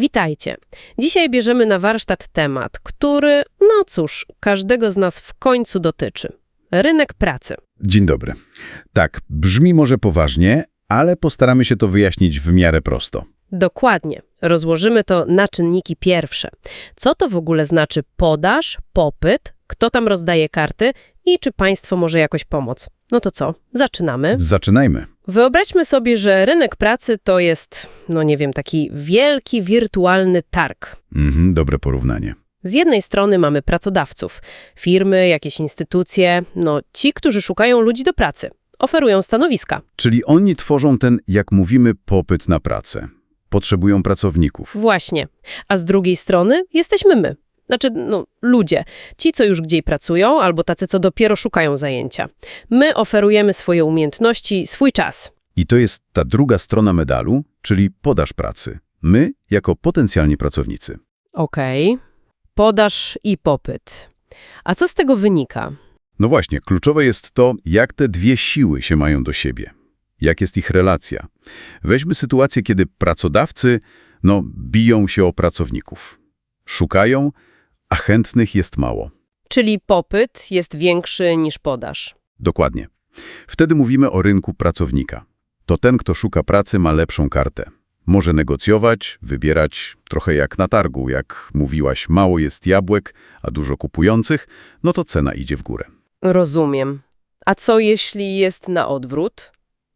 Witajcie. Dzisiaj bierzemy na warsztat temat, który, no cóż, każdego z nas w końcu dotyczy. Rynek pracy. Dzień dobry. Tak, brzmi może poważnie, ale postaramy się to wyjaśnić w miarę prosto. Dokładnie. Rozłożymy to na czynniki pierwsze. Co to w ogóle znaczy podaż, popyt, kto tam rozdaje karty i czy państwo może jakoś pomóc. No to co? Zaczynamy. Zaczynajmy. Wyobraźmy sobie, że rynek pracy to jest, no nie wiem, taki wielki wirtualny targ. Mhm, dobre porównanie. Z jednej strony mamy pracodawców, firmy, jakieś instytucje, no ci, którzy szukają ludzi do pracy, oferują stanowiska. Czyli oni tworzą ten, jak mówimy, popyt na pracę. Potrzebują pracowników. Właśnie. A z drugiej strony jesteśmy my. Znaczy, no, ludzie. Ci, co już gdzieś pracują, albo tacy, co dopiero szukają zajęcia. My oferujemy swoje umiejętności, swój czas. I to jest ta druga strona medalu, czyli podaż pracy. My, jako potencjalni pracownicy. Okej. Podaż i popyt. A co z tego wynika? No właśnie, kluczowe jest to, jak te dwie siły się mają do siebie. Jak jest ich relacja. Weźmy sytuację, kiedy pracodawcy, no, biją się o pracowników. Szukają, a chętnych jest mało. Czyli popyt jest większy niż podaż. Dokładnie. Wtedy mówimy o rynku pracownika. To ten, kto szuka pracy, ma lepszą kartę. Może negocjować, wybierać trochę jak na targu. Jak mówiłaś, mało jest jabłek, a dużo kupujących, no to cena idzie w górę. Rozumiem. A co jeśli jest na odwrót?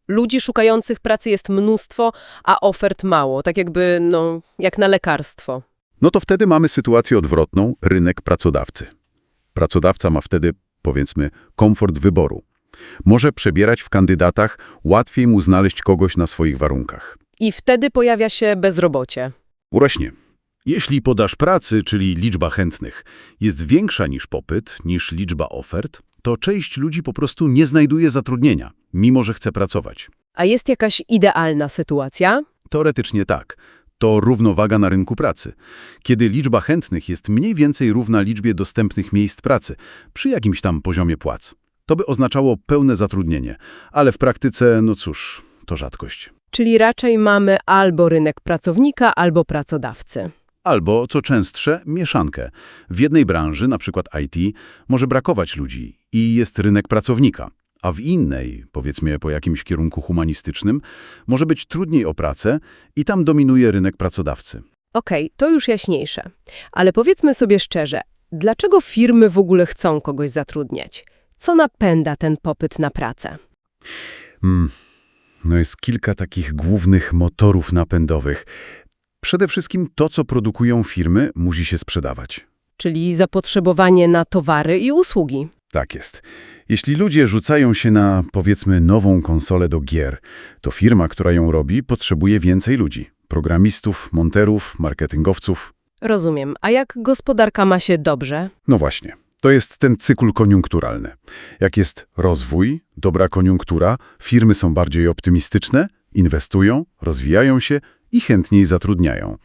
Ludzi szukających pracy jest mnóstwo, a ofert mało, tak jakby, no, jak na lekarstwo. No to wtedy mamy sytuację odwrotną, rynek pracodawcy. Pracodawca ma wtedy, powiedzmy, komfort wyboru. Może przebierać w kandydatach, łatwiej mu znaleźć kogoś na swoich warunkach. I wtedy pojawia się bezrobocie. Urośnie. Jeśli podaż pracy, czyli liczba chętnych, jest większa niż popyt, niż liczba ofert, to część ludzi po prostu nie znajduje zatrudnienia, mimo że chce pracować. A jest jakaś idealna sytuacja? Teoretycznie tak. To równowaga na rynku pracy. Kiedy liczba chętnych jest mniej więcej równa liczbie dostępnych miejsc pracy, przy jakimś tam poziomie płac. To by oznaczało pełne zatrudnienie, ale w praktyce, no cóż, to rzadkość. Czyli raczej mamy albo rynek pracownika, albo pracodawcy. Albo, co częstsze, mieszankę. W jednej branży, np. IT, może brakować ludzi i jest rynek pracownika, a w innej, powiedzmy po jakimś kierunku humanistycznym, może być trudniej o pracę i tam dominuje rynek pracodawcy. Okej, to już jaśniejsze. Ale powiedzmy sobie szczerze, dlaczego firmy w ogóle chcą kogoś zatrudniać? Co napęda ten popyt na pracę? Hmm. No jest kilka takich głównych motorów napędowych. Przede wszystkim to, co produkują firmy, musi się sprzedawać. Czyli zapotrzebowanie na towary i usługi. Tak jest. Jeśli ludzie rzucają się na, powiedzmy, nową konsolę do gier, to firma, która ją robi, potrzebuje więcej ludzi. Programistów, monterów, marketingowców. Rozumiem. A jak gospodarka ma się dobrze? No właśnie. To jest ten cykl koniunkturalny. Jak jest rozwój, dobra koniunktura, firmy są bardziej optymistyczne, inwestują, rozwijają się i chętniej zatrudniają.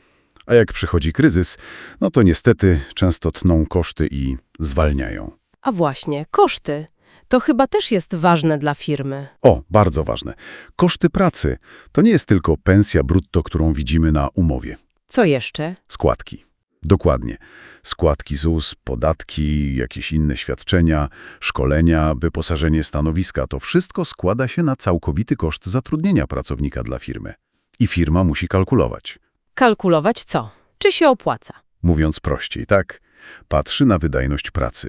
A jak przychodzi kryzys, no to niestety często tną koszty i zwalniają. A właśnie, koszty. To chyba też jest ważne dla firmy. O, bardzo ważne. Koszty pracy to nie jest tylko pensja brutto, którą widzimy na umowie. Co jeszcze? Składki. Dokładnie. Składki ZUS, podatki, jakieś inne świadczenia, szkolenia, wyposażenie stanowiska to wszystko składa się na całkowity koszt zatrudnienia pracownika dla firmy. I firma musi kalkulować. Kalkulować co? Czy się opłaca? Mówiąc prościej, tak? Patrzy na wydajność pracy.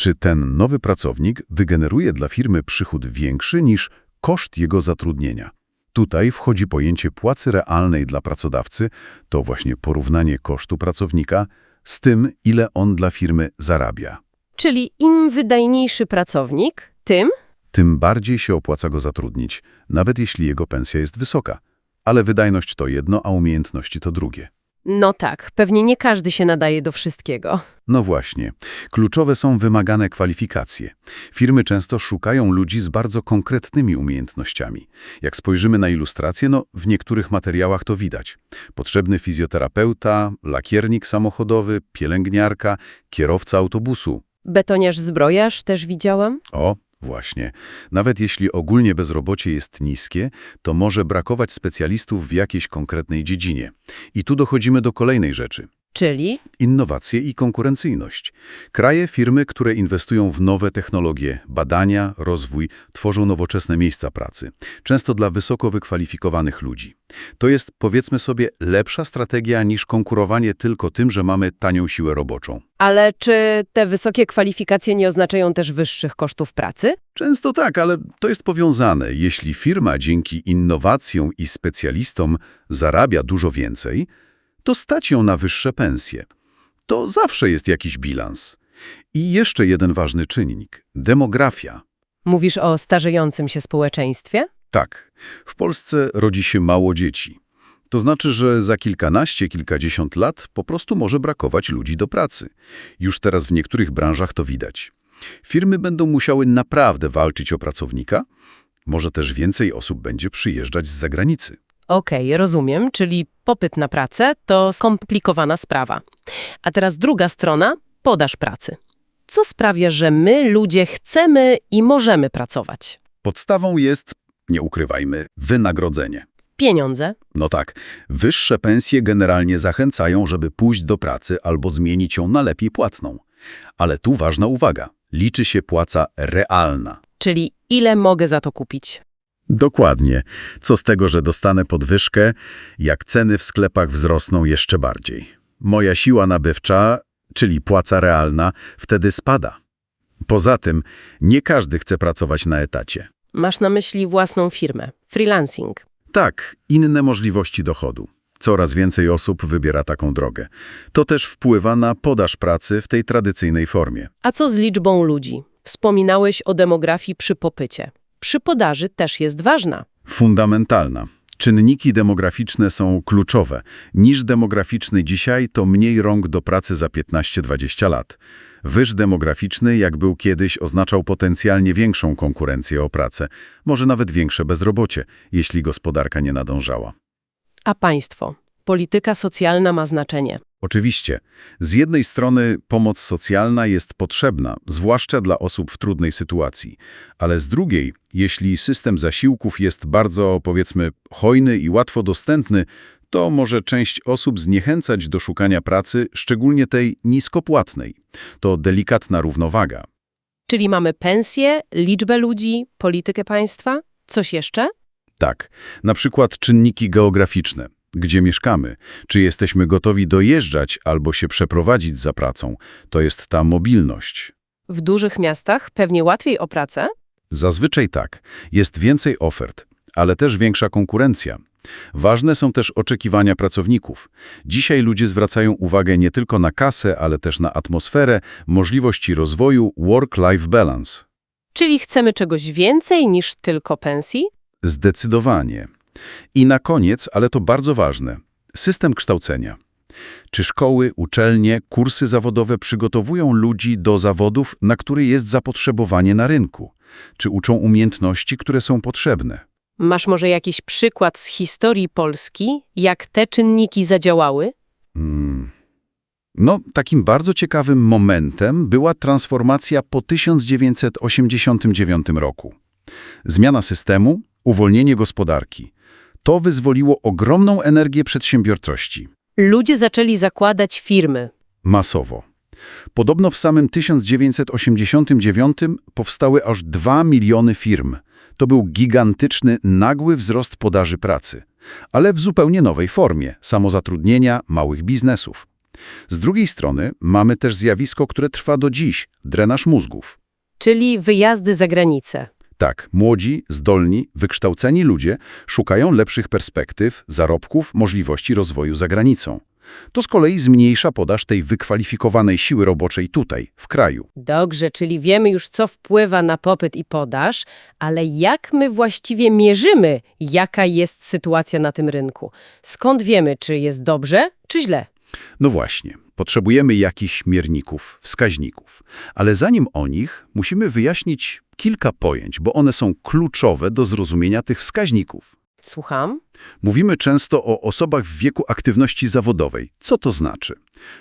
Czy ten nowy pracownik wygeneruje dla firmy przychód większy niż koszt jego zatrudnienia? Tutaj wchodzi pojęcie płacy realnej dla pracodawcy, to właśnie porównanie kosztu pracownika z tym, ile on dla firmy zarabia. Czyli im wydajniejszy pracownik, tym? Tym bardziej się opłaca go zatrudnić, nawet jeśli jego pensja jest wysoka. Ale wydajność to jedno, a umiejętności to drugie. No tak, pewnie nie każdy się nadaje do wszystkiego. No właśnie. Kluczowe są wymagane kwalifikacje. Firmy często szukają ludzi z bardzo konkretnymi umiejętnościami. Jak spojrzymy na ilustrację, no w niektórych materiałach to widać. Potrzebny fizjoterapeuta, lakiernik samochodowy, pielęgniarka, kierowca autobusu. Betoniarz zbrojarz też widziałam. O, Właśnie. Nawet jeśli ogólnie bezrobocie jest niskie, to może brakować specjalistów w jakiejś konkretnej dziedzinie. I tu dochodzimy do kolejnej rzeczy. Czyli Innowacje i konkurencyjność. Kraje, firmy, które inwestują w nowe technologie, badania, rozwój, tworzą nowoczesne miejsca pracy, często dla wysoko wykwalifikowanych ludzi. To jest, powiedzmy sobie, lepsza strategia niż konkurowanie tylko tym, że mamy tanią siłę roboczą. Ale czy te wysokie kwalifikacje nie oznaczają też wyższych kosztów pracy? Często tak, ale to jest powiązane. Jeśli firma dzięki innowacjom i specjalistom zarabia dużo więcej, to stać ją na wyższe pensje. To zawsze jest jakiś bilans. I jeszcze jeden ważny czynnik – demografia. Mówisz o starzejącym się społeczeństwie? Tak, w Polsce rodzi się mało dzieci. To znaczy, że za kilkanaście, kilkadziesiąt lat po prostu może brakować ludzi do pracy. Już teraz w niektórych branżach to widać. Firmy będą musiały naprawdę walczyć o pracownika, może też więcej osób będzie przyjeżdżać z zagranicy. Okej, rozumiem, czyli popyt na pracę to skomplikowana sprawa. A teraz druga strona podaż pracy. Co sprawia, że my, ludzie, chcemy i możemy pracować? Podstawą jest, nie ukrywajmy, wynagrodzenie. Pieniądze. No tak, wyższe pensje generalnie zachęcają, żeby pójść do pracy albo zmienić ją na lepiej płatną. Ale tu ważna uwaga, liczy się płaca realna. Czyli ile mogę za to kupić? Dokładnie. Co z tego, że dostanę podwyżkę, jak ceny w sklepach wzrosną jeszcze bardziej. Moja siła nabywcza, czyli płaca realna, wtedy spada. Poza tym, nie każdy chce pracować na etacie. Masz na myśli własną firmę, freelancing. Tak, inne możliwości dochodu. Coraz więcej osób wybiera taką drogę. To też wpływa na podaż pracy w tej tradycyjnej formie. A co z liczbą ludzi? Wspominałeś o demografii przy popycie. Przy podaży też jest ważna. Fundamentalna. Czynniki demograficzne są kluczowe. Niż demograficzny dzisiaj to mniej rąk do pracy za 15-20 lat. Wyż demograficzny, jak był kiedyś, oznaczał potencjalnie większą konkurencję o pracę, może nawet większe bezrobocie, jeśli gospodarka nie nadążała. A państwo? Polityka socjalna ma znaczenie. Oczywiście, z jednej strony pomoc socjalna jest potrzebna, zwłaszcza dla osób w trudnej sytuacji, ale z drugiej, jeśli system zasiłków jest bardzo, powiedzmy, hojny i łatwo dostępny, to może część osób zniechęcać do szukania pracy, szczególnie tej niskopłatnej. To delikatna równowaga. Czyli mamy pensje, liczbę ludzi, politykę państwa? Coś jeszcze? Tak, na przykład czynniki geograficzne. Gdzie mieszkamy? Czy jesteśmy gotowi dojeżdżać albo się przeprowadzić za pracą? To jest ta mobilność. W dużych miastach pewnie łatwiej o pracę? Zazwyczaj tak. Jest więcej ofert, ale też większa konkurencja. Ważne są też oczekiwania pracowników. Dzisiaj ludzie zwracają uwagę nie tylko na kasę, ale też na atmosferę, możliwości rozwoju, work-life balance. Czyli chcemy czegoś więcej niż tylko pensji? Zdecydowanie. I na koniec, ale to bardzo ważne, system kształcenia. Czy szkoły, uczelnie, kursy zawodowe przygotowują ludzi do zawodów, na które jest zapotrzebowanie na rynku? Czy uczą umiejętności, które są potrzebne? Masz może jakiś przykład z historii Polski, jak te czynniki zadziałały? Hmm. No, takim bardzo ciekawym momentem była transformacja po 1989 roku. Zmiana systemu, uwolnienie gospodarki. To wyzwoliło ogromną energię przedsiębiorczości. Ludzie zaczęli zakładać firmy. Masowo. Podobno w samym 1989 powstały aż 2 miliony firm. To był gigantyczny, nagły wzrost podaży pracy, ale w zupełnie nowej formie samozatrudnienia małych biznesów. Z drugiej strony mamy też zjawisko, które trwa do dziś drenaż mózgów. Czyli wyjazdy za granicę. Tak, młodzi, zdolni, wykształceni ludzie szukają lepszych perspektyw, zarobków, możliwości rozwoju za granicą. To z kolei zmniejsza podaż tej wykwalifikowanej siły roboczej tutaj, w kraju. Dobrze, czyli wiemy już, co wpływa na popyt i podaż, ale jak my właściwie mierzymy, jaka jest sytuacja na tym rynku? Skąd wiemy, czy jest dobrze, czy źle? No właśnie, potrzebujemy jakichś mierników, wskaźników. Ale zanim o nich, musimy wyjaśnić kilka pojęć, bo one są kluczowe do zrozumienia tych wskaźników. Słucham. Mówimy często o osobach w wieku aktywności zawodowej. Co to znaczy?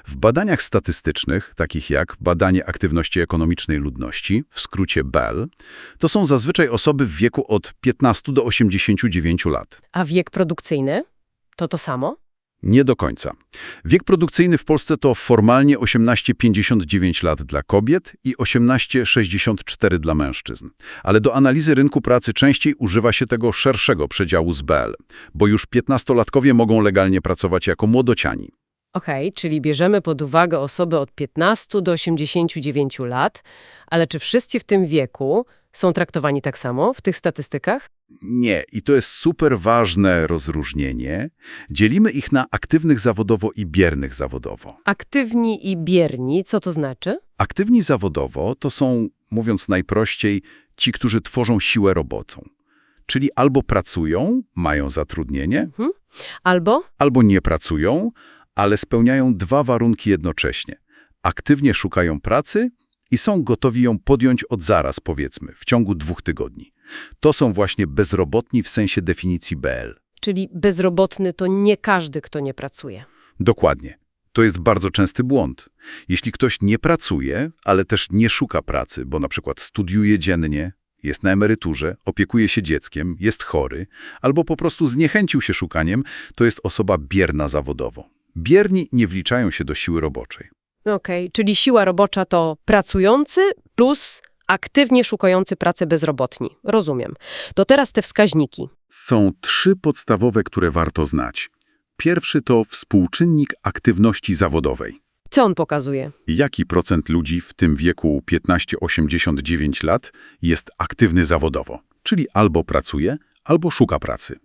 W badaniach statystycznych, takich jak badanie aktywności ekonomicznej ludności, w skrócie BEL, to są zazwyczaj osoby w wieku od 15 do 89 lat. A wiek produkcyjny? To to samo? Nie do końca. Wiek produkcyjny w Polsce to formalnie 18,59 lat dla kobiet i 18,64 dla mężczyzn. Ale do analizy rynku pracy częściej używa się tego szerszego przedziału z BL, bo już 15-latkowie mogą legalnie pracować jako młodociani. Okej, czyli bierzemy pod uwagę osoby od 15 do 89 lat, ale czy wszyscy w tym wieku są traktowani tak samo w tych statystykach? Nie, i to jest super ważne rozróżnienie. Dzielimy ich na aktywnych zawodowo i biernych zawodowo. Aktywni i bierni, co to znaczy? Aktywni zawodowo to są, mówiąc najprościej, ci, którzy tworzą siłę robotą. Czyli albo pracują, mają zatrudnienie, Albo albo nie pracują, ale spełniają dwa warunki jednocześnie. Aktywnie szukają pracy i są gotowi ją podjąć od zaraz, powiedzmy, w ciągu dwóch tygodni. To są właśnie bezrobotni w sensie definicji BL. Czyli bezrobotny to nie każdy, kto nie pracuje. Dokładnie. To jest bardzo częsty błąd. Jeśli ktoś nie pracuje, ale też nie szuka pracy, bo na przykład studiuje dziennie, jest na emeryturze, opiekuje się dzieckiem, jest chory, albo po prostu zniechęcił się szukaniem, to jest osoba bierna zawodowo. Bierni nie wliczają się do siły roboczej. Okej, czyli siła robocza to pracujący plus aktywnie szukający pracy bezrobotni. Rozumiem. To teraz te wskaźniki. Są trzy podstawowe, które warto znać. Pierwszy to współczynnik aktywności zawodowej. Co on pokazuje? Jaki procent ludzi w tym wieku 15-89 lat jest aktywny zawodowo, czyli albo pracuje, albo szuka pracy.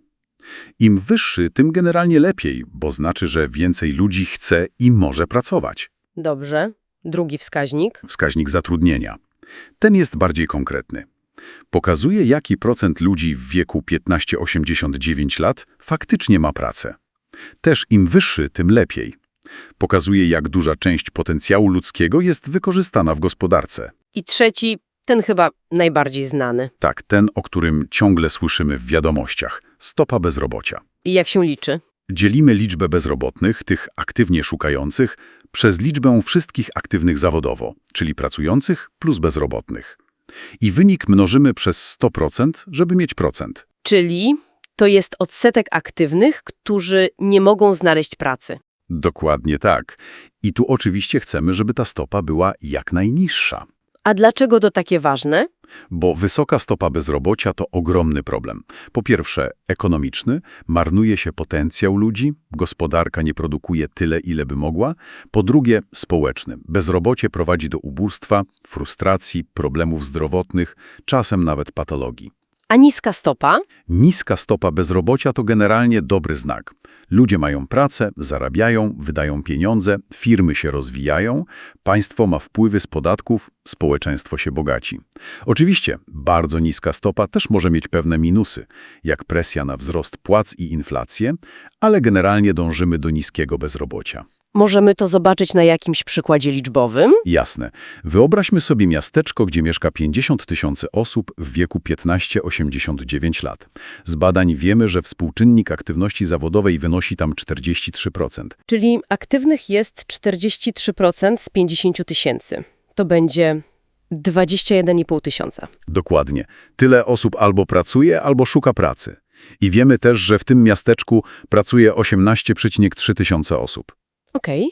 Im wyższy, tym generalnie lepiej, bo znaczy, że więcej ludzi chce i może pracować. Dobrze. Drugi wskaźnik. Wskaźnik zatrudnienia. Ten jest bardziej konkretny. Pokazuje, jaki procent ludzi w wieku 15-89 lat faktycznie ma pracę. Też im wyższy, tym lepiej. Pokazuje, jak duża część potencjału ludzkiego jest wykorzystana w gospodarce. I trzeci, ten chyba najbardziej znany. Tak, ten, o którym ciągle słyszymy w wiadomościach. Stopa bezrobocia. I jak się liczy? Dzielimy liczbę bezrobotnych, tych aktywnie szukających, przez liczbę wszystkich aktywnych zawodowo, czyli pracujących plus bezrobotnych. I wynik mnożymy przez 100%, żeby mieć procent. Czyli to jest odsetek aktywnych, którzy nie mogą znaleźć pracy. Dokładnie tak. I tu oczywiście chcemy, żeby ta stopa była jak najniższa. A dlaczego to takie ważne? Bo wysoka stopa bezrobocia to ogromny problem. Po pierwsze, ekonomiczny, marnuje się potencjał ludzi, gospodarka nie produkuje tyle, ile by mogła. Po drugie, społeczny. Bezrobocie prowadzi do ubóstwa, frustracji, problemów zdrowotnych, czasem nawet patologii. A niska stopa? Niska stopa bezrobocia to generalnie dobry znak. Ludzie mają pracę, zarabiają, wydają pieniądze, firmy się rozwijają, państwo ma wpływy z podatków, społeczeństwo się bogaci. Oczywiście bardzo niska stopa też może mieć pewne minusy, jak presja na wzrost płac i inflację, ale generalnie dążymy do niskiego bezrobocia. Możemy to zobaczyć na jakimś przykładzie liczbowym? Jasne. Wyobraźmy sobie miasteczko, gdzie mieszka 50 tysięcy osób w wieku 15-89 lat. Z badań wiemy, że współczynnik aktywności zawodowej wynosi tam 43%. Czyli aktywnych jest 43% z 50 tysięcy. To będzie 21,5 tysiąca. Dokładnie. Tyle osób albo pracuje, albo szuka pracy. I wiemy też, że w tym miasteczku pracuje 18,3 tysiące osób. Okej.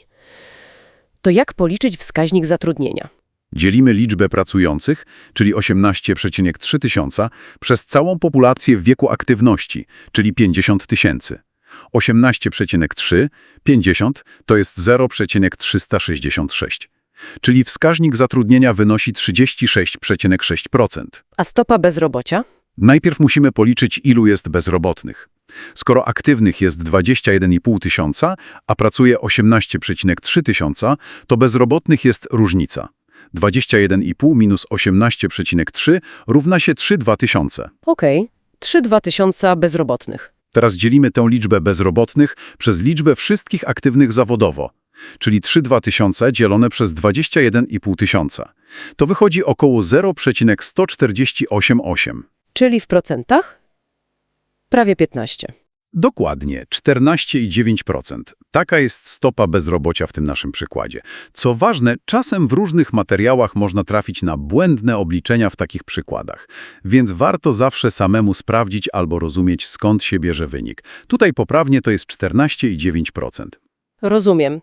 To jak policzyć wskaźnik zatrudnienia? Dzielimy liczbę pracujących, czyli 18,3 tysiąca, przez całą populację w wieku aktywności, czyli 50 tysięcy. 18,3, 50 to jest 0,366. Czyli wskaźnik zatrudnienia wynosi 36,6%. A stopa bezrobocia? Najpierw musimy policzyć, ilu jest bezrobotnych. Skoro aktywnych jest 21,5 tysiąca, a pracuje 18,3 tysiąca, to bezrobotnych jest różnica. 21,5 minus 18,3 równa się 3,2 tysiące. Okej. 3,2 tysiąca bezrobotnych. Teraz dzielimy tę liczbę bezrobotnych przez liczbę wszystkich aktywnych zawodowo, czyli 3,2 tysiące dzielone przez 21,5 tysiąca. To wychodzi około 0,1488. Czyli w procentach? Prawie 15. Dokładnie, 14,9%. Taka jest stopa bezrobocia w tym naszym przykładzie. Co ważne, czasem w różnych materiałach można trafić na błędne obliczenia w takich przykładach, więc warto zawsze samemu sprawdzić albo rozumieć skąd się bierze wynik. Tutaj poprawnie to jest 14,9%. Rozumiem.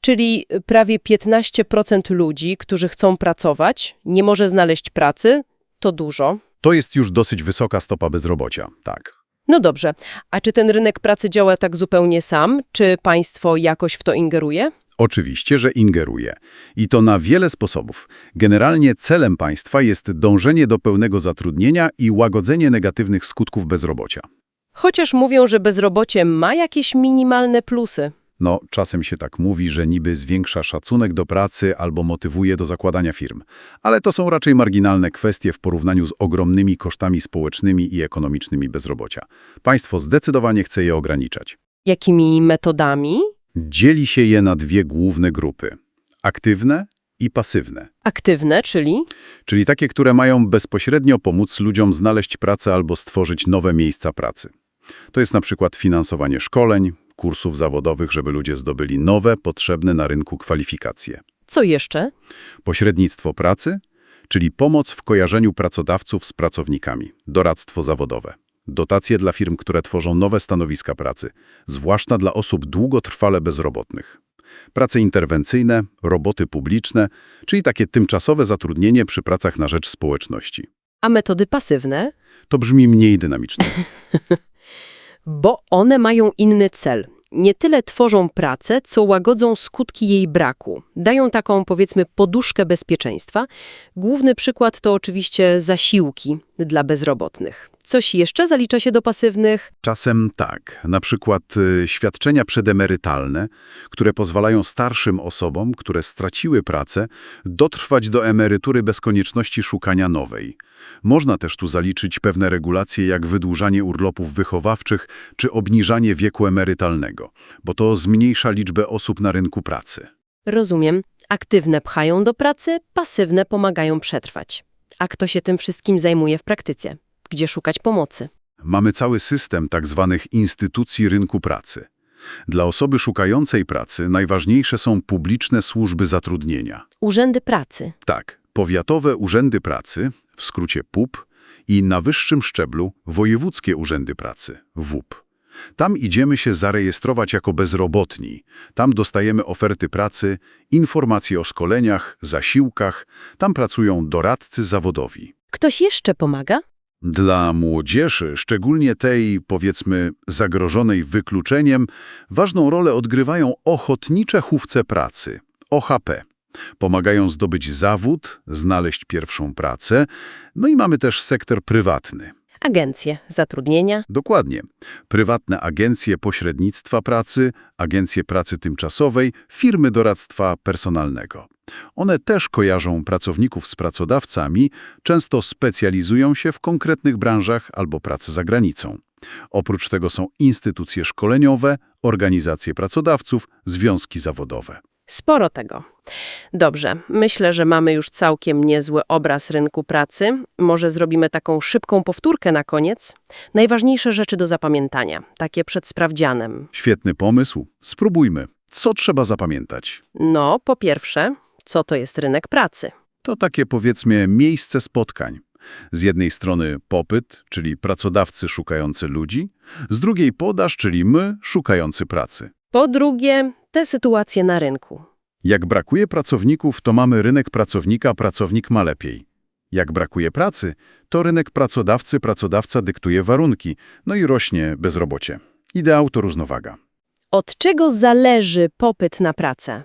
Czyli prawie 15% ludzi, którzy chcą pracować, nie może znaleźć pracy, to dużo. To jest już dosyć wysoka stopa bezrobocia, tak. No dobrze, a czy ten rynek pracy działa tak zupełnie sam? Czy państwo jakoś w to ingeruje? Oczywiście, że ingeruje. I to na wiele sposobów. Generalnie celem państwa jest dążenie do pełnego zatrudnienia i łagodzenie negatywnych skutków bezrobocia. Chociaż mówią, że bezrobocie ma jakieś minimalne plusy. No, czasem się tak mówi, że niby zwiększa szacunek do pracy albo motywuje do zakładania firm. Ale to są raczej marginalne kwestie w porównaniu z ogromnymi kosztami społecznymi i ekonomicznymi bezrobocia. Państwo zdecydowanie chce je ograniczać. Jakimi metodami? Dzieli się je na dwie główne grupy. Aktywne i pasywne. Aktywne, czyli? Czyli takie, które mają bezpośrednio pomóc ludziom znaleźć pracę albo stworzyć nowe miejsca pracy. To jest na przykład finansowanie szkoleń, kursów zawodowych, żeby ludzie zdobyli nowe, potrzebne na rynku kwalifikacje. Co jeszcze? Pośrednictwo pracy, czyli pomoc w kojarzeniu pracodawców z pracownikami, doradztwo zawodowe. Dotacje dla firm, które tworzą nowe stanowiska pracy, zwłaszcza dla osób długotrwale bezrobotnych. Prace interwencyjne, roboty publiczne, czyli takie tymczasowe zatrudnienie przy pracach na rzecz społeczności. A metody pasywne? To brzmi mniej dynamicznie. Bo one mają inny cel. Nie tyle tworzą pracę, co łagodzą skutki jej braku. Dają taką, powiedzmy, poduszkę bezpieczeństwa. Główny przykład to oczywiście zasiłki dla bezrobotnych. Coś jeszcze zalicza się do pasywnych? Czasem tak, na przykład y, świadczenia przedemerytalne, które pozwalają starszym osobom, które straciły pracę, dotrwać do emerytury bez konieczności szukania nowej. Można też tu zaliczyć pewne regulacje jak wydłużanie urlopów wychowawczych czy obniżanie wieku emerytalnego, bo to zmniejsza liczbę osób na rynku pracy. Rozumiem. Aktywne pchają do pracy, pasywne pomagają przetrwać. A kto się tym wszystkim zajmuje w praktyce? Gdzie szukać pomocy? Mamy cały system tak zwanych instytucji rynku pracy. Dla osoby szukającej pracy najważniejsze są publiczne służby zatrudnienia. Urzędy pracy. Tak, powiatowe urzędy pracy, w skrócie PUP, i na wyższym szczeblu wojewódzkie urzędy pracy, WUP. Tam idziemy się zarejestrować jako bezrobotni. Tam dostajemy oferty pracy, informacje o szkoleniach, zasiłkach. Tam pracują doradcy zawodowi. Ktoś jeszcze pomaga? Dla młodzieży, szczególnie tej, powiedzmy, zagrożonej wykluczeniem, ważną rolę odgrywają ochotnicze chówce pracy, OHP. Pomagają zdobyć zawód, znaleźć pierwszą pracę, no i mamy też sektor prywatny. Agencje zatrudnienia. Dokładnie. Prywatne agencje pośrednictwa pracy, agencje pracy tymczasowej, firmy doradztwa personalnego. One też kojarzą pracowników z pracodawcami, często specjalizują się w konkretnych branżach albo pracy za granicą. Oprócz tego są instytucje szkoleniowe, organizacje pracodawców, związki zawodowe. Sporo tego. Dobrze, myślę, że mamy już całkiem niezły obraz rynku pracy. Może zrobimy taką szybką powtórkę na koniec. Najważniejsze rzeczy do zapamiętania, takie przed sprawdzianem. Świetny pomysł. Spróbujmy. Co trzeba zapamiętać? No, po pierwsze, co to jest rynek pracy? To takie powiedzmy miejsce spotkań. Z jednej strony popyt, czyli pracodawcy szukający ludzi, z drugiej podaż, czyli my szukający pracy. Po drugie, te sytuacje na rynku. Jak brakuje pracowników, to mamy rynek pracownika, pracownik ma lepiej. Jak brakuje pracy, to rynek pracodawcy, pracodawca dyktuje warunki, no i rośnie bezrobocie. Ideał to równowaga. Od czego zależy popyt na pracę?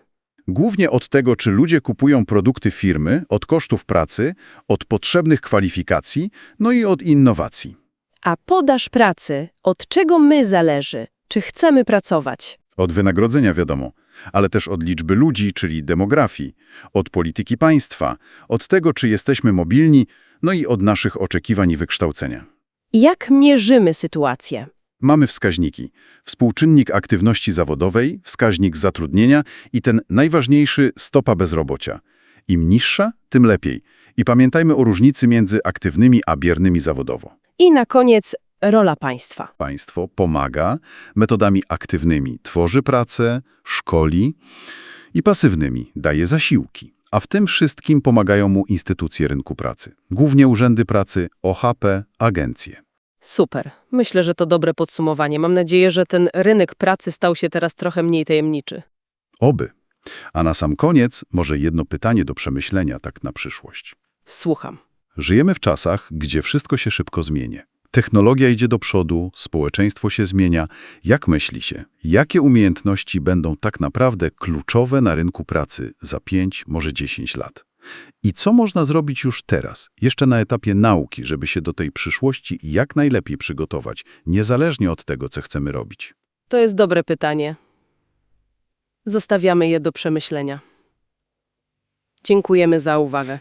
Głównie od tego, czy ludzie kupują produkty firmy, od kosztów pracy, od potrzebnych kwalifikacji, no i od innowacji. A podaż pracy, od czego my zależy? Czy chcemy pracować? Od wynagrodzenia wiadomo, ale też od liczby ludzi, czyli demografii, od polityki państwa, od tego, czy jesteśmy mobilni, no i od naszych oczekiwań i wykształcenia. Jak mierzymy sytuację? Mamy wskaźniki. Współczynnik aktywności zawodowej, wskaźnik zatrudnienia i ten najważniejszy stopa bezrobocia. Im niższa, tym lepiej. I pamiętajmy o różnicy między aktywnymi a biernymi zawodowo. I na koniec rola państwa. Państwo pomaga metodami aktywnymi, tworzy pracę, szkoli i pasywnymi, daje zasiłki. A w tym wszystkim pomagają mu instytucje rynku pracy, głównie urzędy pracy, OHP, agencje. Super. Myślę, że to dobre podsumowanie. Mam nadzieję, że ten rynek pracy stał się teraz trochę mniej tajemniczy. Oby. A na sam koniec może jedno pytanie do przemyślenia tak na przyszłość. Słucham. Żyjemy w czasach, gdzie wszystko się szybko zmienia. Technologia idzie do przodu, społeczeństwo się zmienia. Jak myśli się, jakie umiejętności będą tak naprawdę kluczowe na rynku pracy za 5, może 10 lat? I co można zrobić już teraz, jeszcze na etapie nauki, żeby się do tej przyszłości jak najlepiej przygotować, niezależnie od tego, co chcemy robić? To jest dobre pytanie. Zostawiamy je do przemyślenia. Dziękujemy za uwagę.